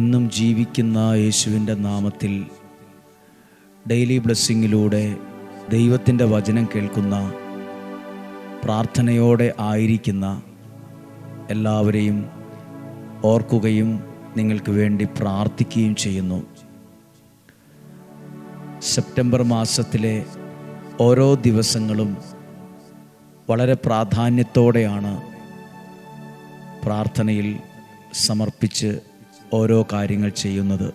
ഇന്നും ജീവിക്കുന്ന യേശുവിന്റെ നാമത്തിൽ ഡെയിലി ബ്ലെസ്സിങ്ങിലൂടെ ദൈവത്തിന്റെ വചനം കേൾക്കുന്ന പ്രാർത്ഥനയോടെ ആയിരിക്കുന്ന എല്ലാവരെയും ഓർക്കുകയും നിങ്ങൾക്ക് വേണ്ടി പ്രാർത്ഥിക്കുകയും ചെയ്യുന്നു. സെപ്റ്റംബർ മാസത്തിലെ ഓരോ ദിവസങ്ങളും വളരെ പ്രാധാന്യത്തോടെയാണ് പ്രാർത്ഥനയിൽ സമർപ്പിച്ച് ഓരോ കാര്യങ്ങൾ ചെയ്യുന്നത്.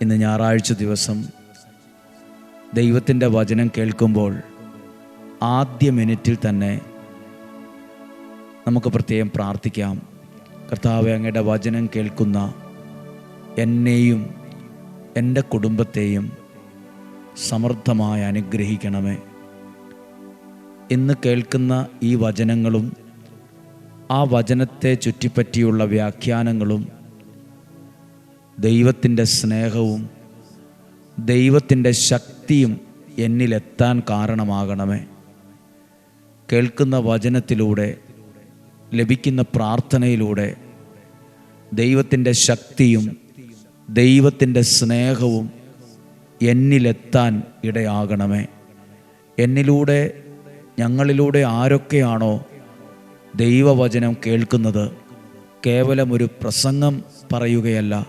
ഇന്ന് ഞായറാഴ്ച ദിവസം ദൈവത്തിന്റെ വചനം കേൾക്കുമ്പോൾ ആദ്യ മിനിറ്റിൽ തന്നെ നമുക്ക് പ്രത്യേകം പ്രാർത്ഥിക്കാം. കർത്താവ് അങ്ങയുടെ വചനം കേൾക്കുന്ന എന്നെയും എന്റെ കുടുംബത്തെയും സമൃദ്ധമായി അനുഗ്രഹിക്കണമേ. ഇന്ന് കേൾക്കുന്ന ഈ വചനങ്ങളും ആ വചനത്തെ ചുറ്റിപ്പറ്റിയുള്ള വ്യാഖ്യാനങ്ങളും ദൈവത്തിന്റെ സ്നേഹവും ദൈവത്തിന്റെ ശക്തിയും എന്നിലെത്താൻ കാരണമാകണമേ. കേൾക്കുന്ന വചനത്തിലൂടെ ലഭിക്കുന്ന പ്രാർത്ഥനയിലൂടെ ദൈവത്തിന്റെ ശക്തിയും ദൈവത്തിന്റെ സ്നേഹവും എന്നിലെത്താൻ ഇടയാകണമേ. എന്നിലൂടെ ഞങ്ങളിലൂടെ ആരൊക്കെയാണോ ദൈവവചനം കേൾക്കുന്നത് കേവലം ഒരു പ്രസംഗം പറയുകയല്ല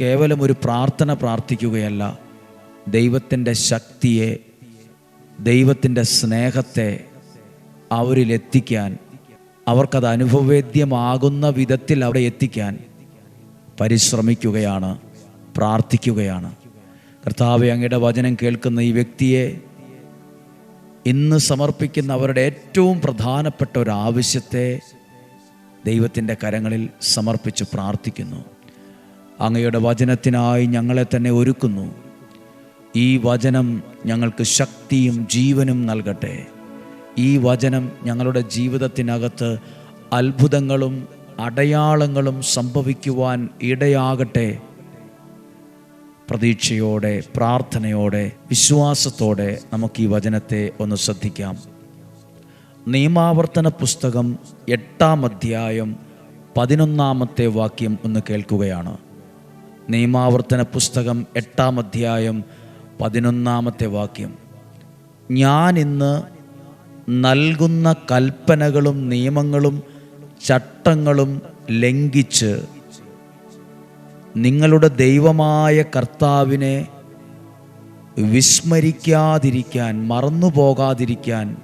കേവലം ഒരു പ്രാർത്ഥന പ്രാർത്ഥിക്കുകയല്ല. ദൈവത്തിന്റെ ശക്തിയെ ദൈവത്തിന്റെ സ്നേഹത്തെ അവരിലെത്തിക്കാൻ അവർക്കത് അനുഭവവേദ്യമാകുന്ന വിധത്തിൽ അവിടെ എത്തിക്കാൻ പരിശ്രമിക്കുകയാണ് പ്രാർത്ഥിക്കുകയാണ്. കർത്താവ് അങ്ങയുടെ വചനം കേൾക്കുന്ന ഈ വ്യക്തിയെ ഇന്ന് സമർപ്പിക്കുന്ന അവരുടെ ഏറ്റവും പ്രധാനപ്പെട്ട ഒരു ആവശ്യത്തെ ദൈവത്തിന്റെ കരങ്ങളിൽ സമർപ്പിച്ച് പ്രാർത്ഥിക്കുന്നു. അങ്ങയുടെ വചനത്തിനായി ഞങ്ങളെ തന്നെ ഒരുക്കുന്നു. ഈ വചനം ഞങ്ങൾക്ക് ശക്തിയും ജീവനും നൽകട്ടെ. ഈ വചനം ഞങ്ങളുടെ ജീവിതത്തിനകത്ത് അത്ഭുതങ്ങളും അടയാളങ്ങളും സംഭവിക്കുവാൻ ഇടയാകട്ടെ പ്രതീക്ഷയോടെ പ്രാർത്ഥനയോടെ വിശ്വാസത്തോടെ നമുക്ക് ഈ വചനത്തെ ഒന്ന് ശ്രദ്ധിക്കാം. നിയമാവർത്തന പുസ്തകം എട്ടാം അധ്യായം പതിനൊന്നാമത്തെ വാക്യം ഒന്ന് കേൾക്കുകയാണ്. നിയമാവർത്തന പുസ്തകം എട്ടാം അധ്യായം പതിനൊന്നാമത്തെ വാക്യം. ഞാൻ ഇന്ന് നൽകുന്ന കൽപ്പനകളും നിയമങ്ങളും ചട്ടങ്ങളും ലംഘിച്ച് നിങ്ങളുടെ ദൈവമായ കർത്താവിനെ വിസ്മരിക്കാതിരിക്കാൻ മറന്നുപോകാതിരിക്കാൻ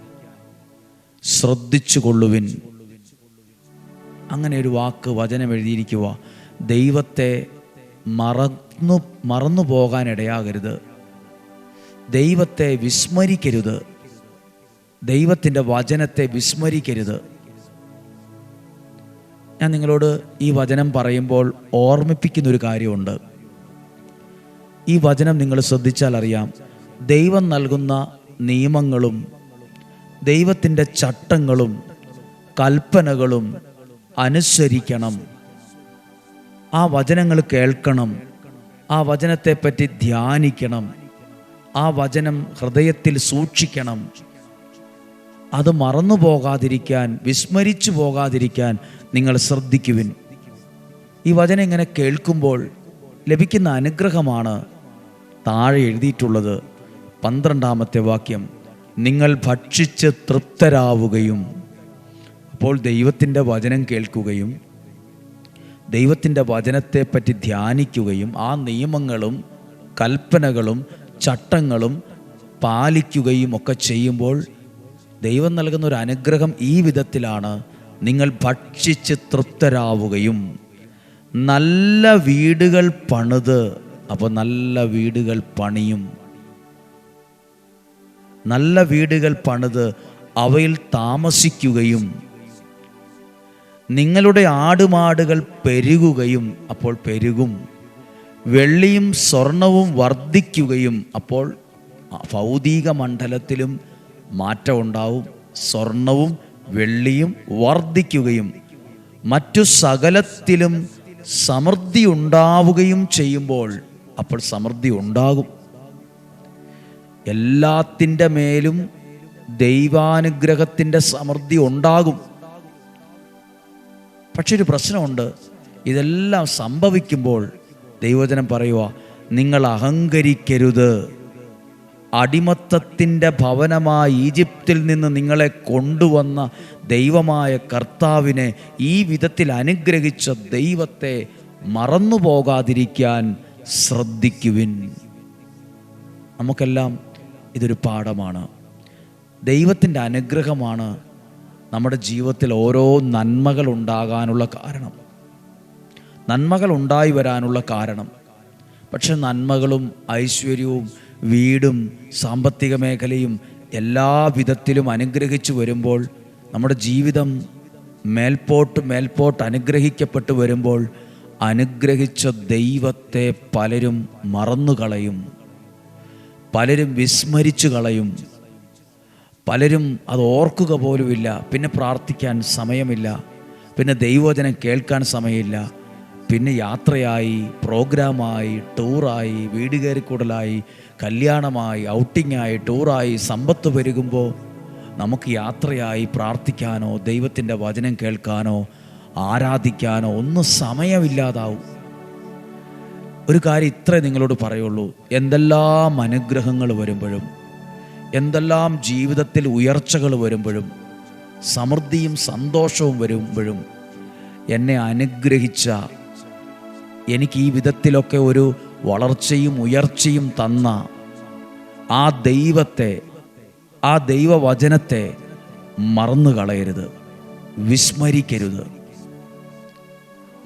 ശ്രദ്ധിച്ചു കൊള്ളുവിൻ. അങ്ങനെ ഒരു വാക്ക് വചനം എഴുതിയിരിക്കുക. ദൈവത്തെ മറന്നു മറന്നു പോകാൻ ഇടയാകരുത്. ദൈവത്തെ വിസ്മരിക്കരുത്. ദൈവത്തിന്റെ വചനത്തെ വിസ്മരിക്കരുത്. ഞാൻ നിങ്ങളോട് ഈ വചനം പറയുമ്പോൾ ഓർമ്മിപ്പിക്കുന്ന ഒരു കാര്യമുണ്ട്. ഈ വചനം നിങ്ങൾ ശ്രദ്ധിച്ചാൽ അറിയാം. ദൈവം നൽകുന്ന നിയമങ്ങളും ദൈവത്തിന്റെ ചട്ടങ്ങളും കൽപ്പനകളും അനുസരിക്കണം. ആ വചനങ്ങൾ കേൾക്കണം. ആ വചനത്തെപ്പറ്റി ധ്യാനിക്കണം. ആ വചനം ഹൃദയത്തിൽ സൂക്ഷിക്കണം. അത് മറന്നു പോകാതിരിക്കാൻ വിസ്മരിച്ചു പോകാതിരിക്കാൻ നിങ്ങൾ ശ്രദ്ധിക്കുവിൻ. ഈ വചനം ഇങ്ങനെ കേൾക്കുമ്പോൾ ലഭിക്കുന്ന അനുഗ്രഹമാണ് താഴെ എഴുതിയിട്ടുള്ളത് പന്ത്രണ്ടാമത്തെ വാക്യം. നിങ്ങൾ ഭക്ഷിച്ച് തൃപ്തരാവുകയും. അപ്പോൾ ദൈവത്തിന്റെ വചനം കേൾക്കുകയും ദൈവത്തിന്റെ വചനത്തെപ്പറ്റി ധ്യാനിക്കുകയും ആ നിയമങ്ങളും കൽപ്പനകളും ചട്ടങ്ങളും പാലിക്കുകയും ഒക്കെ ചെയ്യുമ്പോൾ ദൈവം നൽകുന്ന ഒരു അനുഗ്രഹം ഈ വിധത്തിലാണ് നിങ്ങൾ ഭക്ഷിച്ച് തൃപ്തരാവുകയും. നല്ല വീടുകൾ പണിത് അപ്പോൾ നല്ല വീടുകൾ പണിയും. നല്ല വീടുകൾ പണിത് അവയിൽ താമസിക്കുകയും. നിങ്ങളുടെ ആടുമാടുകൾ പെരുകുകയും അപ്പോൾ പെരുകും. വെള്ളിയും സ്വർണവും വർദ്ധിക്കുകയും അപ്പോൾ ഭൗതിക മണ്ഡലത്തിലും മാറ്റം ഉണ്ടാവും സ്വർണവും വെള്ളിയും വർദ്ധിക്കുകയും മറ്റു സകലത്തിലും സമൃദ്ധി ഉണ്ടാവുകയും ചെയ്യുമ്പോൾ അപ്പോൾ സമൃദ്ധി ഉണ്ടാകും. എല്ലാത്തിന്റെ മേലും ദൈവാനുഗ്രഹത്തിന്റെ സമൃദ്ധി ഉണ്ടാകും. പക്ഷെ ഒരു പ്രശ്നമുണ്ട് ഇതെല്ലാം സംഭവിക്കുമ്പോൾ ദൈവജനം പറയുക നിങ്ങൾ അഹങ്കരിക്കരുത്. അടിമത്തത്തിന്റെ ഭവനമായ ഈജിപ്തിൽ നിന്ന് നിങ്ങളെ കൊണ്ടുവന്ന ദൈവമായ കർത്താവിനെ ഈ വിധത്തിൽ അനുഗ്രഹിച്ച ദൈവത്തെ മറന്നു പോകാതിരിക്കാൻ ശ്രദ്ധിക്കുവിൻ. നമുക്കെല്ലാം ഇതൊരു പാഠമാണ്. ദൈവത്തിന്റെ അനുഗ്രഹമാണ് നമ്മുടെ ജീവിതത്തിൽ ഓരോ നന്മകൾ ഉണ്ടാകാനുള്ള കാരണം. നന്മകൾ ഉണ്ടായി വരാനുള്ള കാരണം. പക്ഷെ നന്മകളും ഐശ്വര്യവും വീടും സാമ്പത്തിക മേഖലയും എല്ലാ വിധത്തിലും അനുഗ്രഹിച്ചു വരുമ്പോൾ നമ്മുടെ ജീവിതം മേൽപോട്ട് മേൽപോട്ട് അനുഗ്രഹിക്കപ്പെട്ടു വരുമ്പോൾ അനുഗ്രഹിച്ച ദൈവത്തെ പലരും മറന്നുകളയും പലരും വിസ്മരിച്ചു കളയും പലരും അത് ഓർക്കുക പോലുമില്ല പിന്നെ പ്രാർത്ഥിക്കാൻ സമയമില്ല പിന്നെ ദൈവവചനം കേൾക്കാൻ സമയമില്ല പിന്നെ യാത്രയായി പ്രോഗ്രാമായി ടൂറായി വീട് കയറിക്കൂടലായി കല്യാണമായി ഔട്ടിങ്ങായി ടൂറായി സമ്പത്ത് പെരുകുമ്പോൾ നമുക്ക് യാത്രയായി പ്രാർത്ഥിക്കാനോ ദൈവത്തിന്റെ വചനം കേൾക്കാനോ ആരാധിക്കാനോ ഒന്നും സമയമില്ലാതാവും. ഒരു കാര്യം ഇത്രേ നിങ്ങളോട് പറയുള്ളൂ. എന്തെല്ലാം അനുഗ്രഹങ്ങൾ വരുമ്പോഴും എന്തെല്ലാം ജീവിതത്തിൽ ഉയർച്ചകൾ വരുമ്പോഴും സമൃദ്ധിയും സന്തോഷവും വരുമ്പോഴും എന്നെ അനുഗ്രഹിച്ച എനിക്ക് ഈ വിധത്തിലൊക്കെ ഒരു വളർച്ചയും ഉയർച്ചയും തന്ന ആ ദൈവത്തെ ആ ദൈവവചനത്തെ മറന്നു കളയരുത്. വിസ്മരിക്കരുത്.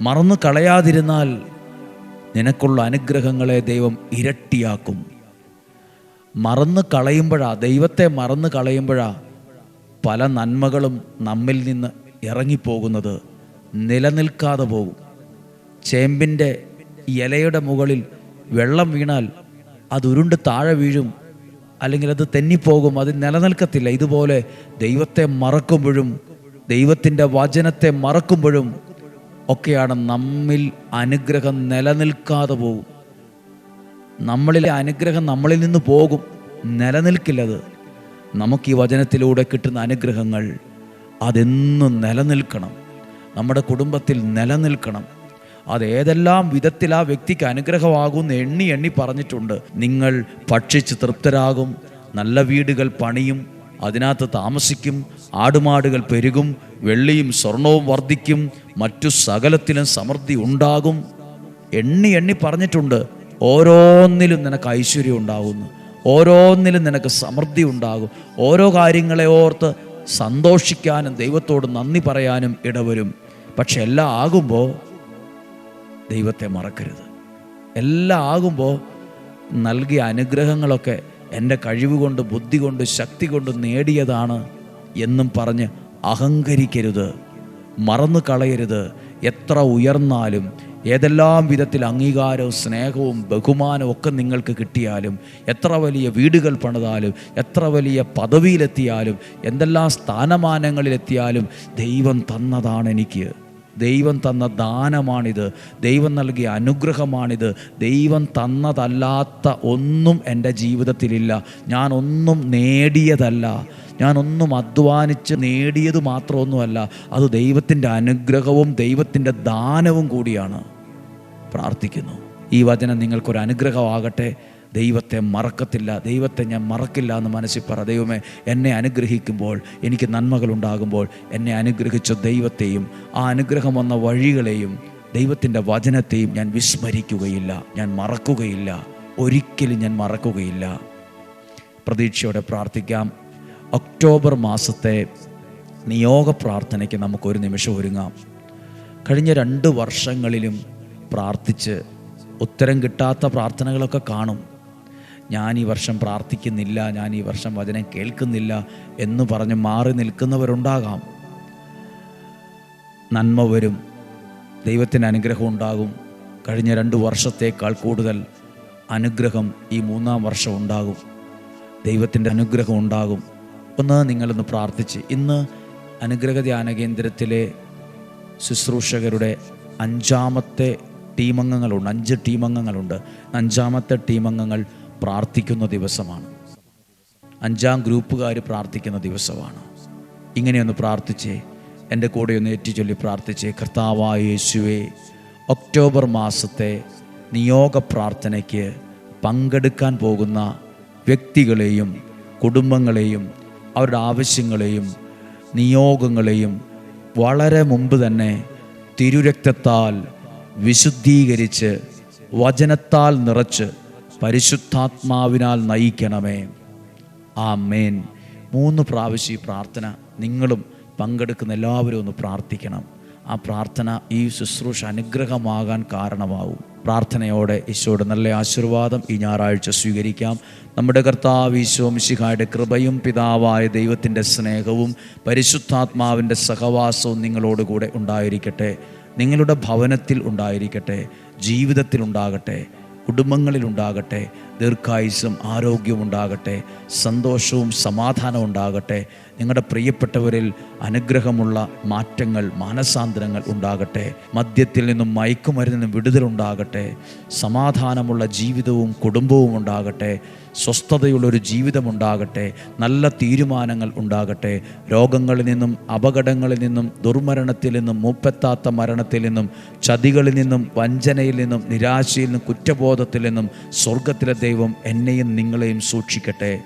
മറന്നു കളയാതിരുന്നാൽ നിനക്കുള്ള അനുഗ്രഹങ്ങളെ ദൈവം ഇരട്ടിയാക്കും. മറന്നു കളയുമ്പോഴാ ദൈവത്തെ മറന്നു കളയുമ്പോഴാ പല നന്മകളും നമ്മിൽ നിന്ന് ഇറങ്ങിപ്പോകുന്നത്. നിലനിൽക്കാതെ പോകും. ചേമ്പിന്റെ ഇലയുടെ മുകളിൽ വെള്ളം വീണാൽ അത് ഉരുണ്ട് താഴെ വീഴും അല്ലെങ്കിൽ അത് തെന്നിപ്പോകും അത് നിലനിൽക്കത്തില്ല. ഇതുപോലെ ദൈവത്തെ മറക്കുമ്പോഴും ദൈവത്തിന്റെ വചനത്തെ മറക്കുമ്പോഴും ഒക്കെയാണ് നമ്മിൽ അനുഗ്രഹം നിലനിൽക്കാതെ പോകും നമ്മളിലെ അനുഗ്രഹം നമ്മളിൽ നിന്ന് പോകും നിലനിൽക്കില്ലത് നമുക്ക് ഈ വചനത്തിലൂടെ കിട്ടുന്ന അനുഗ്രഹങ്ങൾ അതെന്നും നിലനിൽക്കണം. നമ്മുടെ കുടുംബത്തിൽ നിലനിൽക്കണം. അത് ഏതെല്ലാം വിധത്തിൽ ആ വ്യക്തിക്ക് അനുഗ്രഹമാകുമെന്ന് എണ്ണി എണ്ണി പറഞ്ഞിട്ടുണ്ട്. നിങ്ങൾ ഭക്ഷിച്ച് തൃപ്തരാകും നല്ല വീടുകൾ പണിയും അതിനകത്ത് താമസിക്കും ആടുമാടുകൾ പെരുകും വെള്ളിയും സ്വർണവും വർദ്ധിക്കും മറ്റു സകലത്തിലും സമൃദ്ധി ഉണ്ടാകും. എണ്ണി എണ്ണി പറഞ്ഞിട്ടുണ്ട് ഓരോന്നിലും നിനക്ക് ഐശ്വര്യം ഉണ്ടാകുന്നു ഓരോന്നിലും നിനക്ക് സമൃദ്ധി ഉണ്ടാകും. ഓരോ കാര്യങ്ങളെ ഓർത്ത് സന്തോഷിക്കാനും ദൈവത്തോട് നന്ദി പറയാനും ഇടവരും. പക്ഷെ എല്ലാം ആകുമ്പോൾ ദൈവത്തെ മറക്കരുത്. എല്ലാം ആകുമ്പോൾ നൽകിയ അനുഗ്രഹങ്ങളൊക്കെ എന്റെ കഴിവ് കൊണ്ട് ബുദ്ധി കൊണ്ട് ശക്തി കൊണ്ട് നേടിയതാണ് എന്നും പറഞ്ഞ് അഹങ്കരിക്കരുത്. മറന്നു കളയരുത്. എത്ര ഉയർന്നാലും ഏതെല്ലാം വിധത്തിൽ അംഗീകാരവും സ്നേഹവും ബഹുമാനവും ഒക്കെ നിങ്ങൾക്ക് കിട്ടിയാലും എത്ര വലിയ വീടുകൾ പണിതാലും എത്ര വലിയ പദവിയിലെത്തിയാലും എന്തെല്ലാം സ്ഥാനമാനങ്ങളിലെത്തിയാലും ദൈവം തന്നതാണ് എനിക്ക്. ദൈവം തന്ന ദാനമാണിത്. ദൈവം നൽകിയ അനുഗ്രഹമാണിത്. ദൈവം തന്നതല്ലാത്ത ഒന്നും എന്റെ ജീവിതത്തിലില്ല. ഞാനൊന്നും നേടിയതല്ല. ഞാനൊന്നും അധ്വാനിച്ച് നേടിയത് മാത്രമൊന്നുമല്ല. അത് ദൈവത്തിന്റെ അനുഗ്രഹവും ദൈവത്തിന്റെ ദാനവും കൂടിയാണ്. പ്രാർത്ഥിക്കുന്നു. ഈ വചനം നിങ്ങൾക്കൊരു അനുഗ്രഹമാകട്ടെ. ദൈവത്തെ മറക്കത്തില്ല ദൈവത്തെ ഞാൻ മറക്കില്ല എന്ന് മനസ്സിൽ പറ ദൈവമേ എന്നെ അനുഗ്രഹിക്കുമ്പോൾ എനിക്ക് നന്മകളുണ്ടാകുമ്പോൾ എന്നെ അനുഗ്രഹിച്ച ദൈവത്തെയും ആ അനുഗ്രഹം വന്ന വഴികളെയും ദൈവത്തിന്റെ വചനത്തെയും ഞാൻ വിസ്മരിക്കുകയില്ല ഞാൻ മറക്കുകയില്ല ഒരിക്കലും ഞാൻ മറക്കുകയില്ല. പ്രതീക്ഷയോടെ പ്രാർത്ഥിക്കാം. ഒക്ടോബർ മാസത്തെ നിയോഗ പ്രാർത്ഥനയ്ക്ക് നമുക്കൊരു നിമിഷം ഒരുങ്ങാം. കഴിഞ്ഞ രണ്ട് വർഷങ്ങളിലും പ്രാർത്ഥിച്ച് ഉത്തരം കിട്ടാത്ത പ്രാർത്ഥനകളൊക്കെ കാണും. ഞാൻ ഈ വർഷം പ്രാർത്ഥിക്കുന്നില്ല ഞാൻ ഈ വർഷം വചനം കേൾക്കുന്നില്ല എന്ന് പറഞ്ഞ് മാറി നിൽക്കുന്നവരുണ്ടാകാം. നന്മ വരും ദൈവത്തിന് അനുഗ്രഹം ഉണ്ടാകും. കഴിഞ്ഞ രണ്ട് വർഷത്തേക്കാൾ കൂടുതൽ അനുഗ്രഹം ഈ മൂന്നാം വർഷം ഉണ്ടാകും. ദൈവത്തിന്റെ അനുഗ്രഹം ഉണ്ടാകും. ഒന്ന് നിങ്ങളൊന്ന് പ്രാർത്ഥിച്ച്. ഇന്ന് അനുഗ്രഹ ധ്യാന കേന്ദ്രത്തിലെ ശുശ്രൂഷകരുടെ അഞ്ചാമത്തെ ടീമംഗങ്ങളുണ്ട്. അഞ്ച് ടീമംഗങ്ങളുണ്ട്. അഞ്ചാമത്തെ ടീമംഗങ്ങൾ പ്രാർത്ഥിക്കുന്ന ദിവസമാണ്. അഞ്ചാം ഗ്രൂപ്പുകാർ പ്രാർത്ഥിക്കുന്ന ദിവസമാണ്. ഇങ്ങനെയൊന്ന് പ്രാർത്ഥിച്ചേ. എന്റെ കൂടെ ഒന്ന് ഏറ്റുചൊല്ലി പ്രാർത്ഥിച്ചേ. കർത്താവായ യേശുവേ ഒക്ടോബർ മാസത്തെ നിയോഗ പ്രാർത്ഥനയ്ക്ക് പങ്കെടുക്കാൻ പോകുന്ന വ്യക്തികളെയും കുടുംബങ്ങളെയും അവരുടെ ആവശ്യങ്ങളെയും നിയോഗങ്ങളെയും വളരെ മുമ്പ് തന്നെ തിരുരക്തത്താൽ വിശുദ്ധീകരിച്ച് വചനത്താൽ നിറച്ച് പരിശുദ്ധാത്മാവിനാൽ നയിക്കണമേ. ആ മേൻ മൂന്ന് പ്രാവശ്യം ഈ പ്രാർത്ഥന നിങ്ങളും പങ്കെടുക്കുന്ന എല്ലാവരും ഒന്ന് പ്രാർത്ഥിക്കണം. ആ പ്രാർത്ഥന ഈ ശുശ്രൂഷ അനുഗ്രഹമാകാൻ കാരണമാവും. പ്രാർത്ഥനയോടെ ഈശോയുടെ നല്ല ആശീർവാദം ഈ ഞായറാഴ്ച സ്വീകരിക്കാം. നമ്മുടെ കർത്താവ് ഈശോ മിശിഹായുടെ കൃപയും പിതാവായ ദൈവത്തിന്റെ സ്നേഹവും പരിശുദ്ധാത്മാവിന്റെ സഹവാസവും നിങ്ങളോടുകൂടെ ഉണ്ടായിരിക്കട്ടെ. നിങ്ങളുടെ ഭവനത്തിൽ ഉണ്ടായിരിക്കട്ടെ. ജീവിതത്തിൽ ഉണ്ടാകട്ടെ. കുടുംബങ്ങളിൽ ഉണ്ടാകട്ടെ ദീർഘായുസും ആരോഗ്യവും ഉണ്ടാകട്ടെ സന്തോഷവും സമാധാനവും ഉണ്ടാകട്ടെ നിങ്ങളുടെ പ്രിയപ്പെട്ടവരിൽ അനുഗ്രഹമുള്ള മാറ്റങ്ങൾ മാനസാന്തരങ്ങൾ ഉണ്ടാകട്ടെ. മദ്യത്തിൽ നിന്നും മയക്കുമരുന്നിൽ നിന്നും വിടുതലുണ്ടാകട്ടെ സമാധാനമുള്ള ജീവിതവും കുടുംബവും ഉണ്ടാകട്ടെ. സ്വസ്ഥതയുള്ളൊരു ജീവിതമുണ്ടാകട്ടെ നല്ല തീരുമാനങ്ങൾ ഉണ്ടാകട്ടെ. രോഗങ്ങളിൽ നിന്നും അപകടങ്ങളിൽ നിന്നും ദുർമരണത്തിൽ നിന്നും മൂപ്പെത്താത്ത മരണത്തിൽ നിന്നും ചതികളിൽ നിന്നും വഞ്ചനയിൽ നിന്നും നിരാശയിൽ നിന്നും കുറ്റബോധത്തിൽ നിന്നും സ്വർഗത്തിലെ ദൈവം എന്നെയും നിങ്ങളെയും സൂക്ഷിക്കട്ടെ.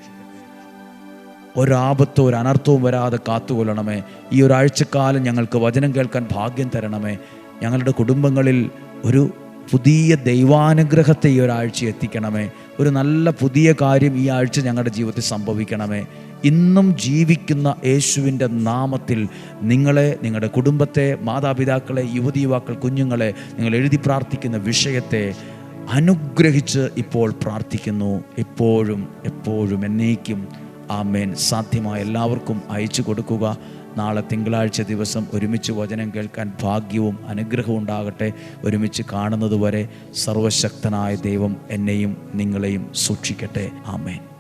ഒരാപത്തോ ഒരു അനർത്ഥവും വരാതെ കാത്തുകൊള്ളണമേ. ഈ ഒരാഴ്ചക്കാലം ഞങ്ങൾക്ക് വചനം കേൾക്കാൻ ഭാഗ്യം തരണമേ. ഞങ്ങളുടെ കുടുംബങ്ങളിൽ ഒരു പുതിയ ദൈവാനുഗ്രഹത്തെ ഈ ഒരാഴ്ച എത്തിക്കണമേ. ഒരു നല്ല പുതിയ കാര്യം ഈ ആഴ്ച ഞങ്ങളുടെ ജീവിതത്തിൽ സംഭവിക്കണമേ. ഇന്നും ജീവിക്കുന്ന യേശുവിന്റെ നാമത്തിൽ നിങ്ങളെ നിങ്ങളുടെ കുടുംബത്തെ മാതാപിതാക്കളെ യുവതി യുവാക്കൾ കുഞ്ഞുങ്ങളെ നിങ്ങൾ എഴുതി പ്രാർത്ഥിക്കുന്ന വിഷയത്തെ അനുഗ്രഹിച്ച് ഇപ്പോൾ പ്രാർത്ഥിക്കുന്നു. എപ്പോഴും എപ്പോഴും എന്നേക്കും ആമേൻ. സാധ്യമായ എല്ലാവർക്കും അയച്ചു കൊടുക്കുക. നാളെ തിങ്കളാഴ്ച ദിവസം ഒരുമിച്ച് വചനം കേൾക്കാൻ ഭാഗ്യവും അനുഗ്രഹവും ഉണ്ടാകട്ടെ. ഒരുമിച്ച് കാണുന്നതുവരെ സർവശക്തനായ ദൈവം എന്നെയും നിങ്ങളെയും സൂക്ഷിക്കട്ടെ. ആമേൻ.